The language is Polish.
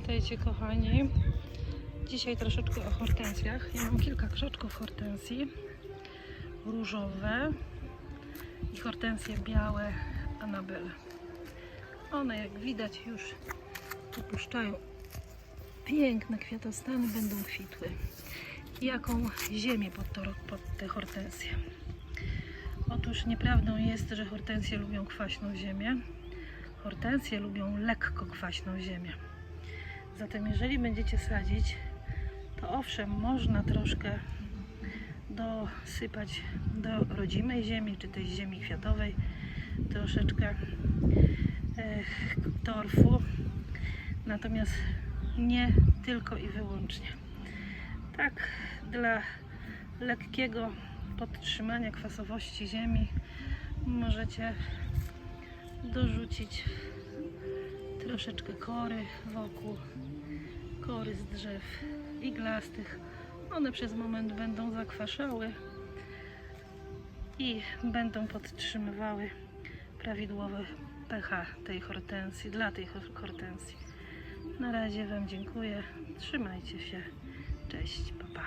Witajcie kochani. Dzisiaj troszeczkę o hortensjach. Ja mam kilka krzaczków hortensji. Różowe i hortensje białe Anabel. One jak widać już opuszczają piękne kwiatostany, będą kwitły. Jaką ziemię pod, to, pod te hortensje? Otóż nieprawdą jest, że hortensje lubią kwaśną ziemię. Hortensje lubią lekko kwaśną ziemię. Zatem jeżeli będziecie sadzić, to owszem, można troszkę dosypać do rodzimej ziemi, czy tej ziemi kwiatowej, troszeczkę e, torfu, natomiast nie tylko i wyłącznie. Tak, dla lekkiego podtrzymania kwasowości ziemi możecie dorzucić troszeczkę kory wokół, kory z drzew iglastych. One przez moment będą zakwaszały i będą podtrzymywały prawidłowe pH tej hortensji, dla tej hor- hortensji. Na razie Wam dziękuję. Trzymajcie się. Cześć, pa pa.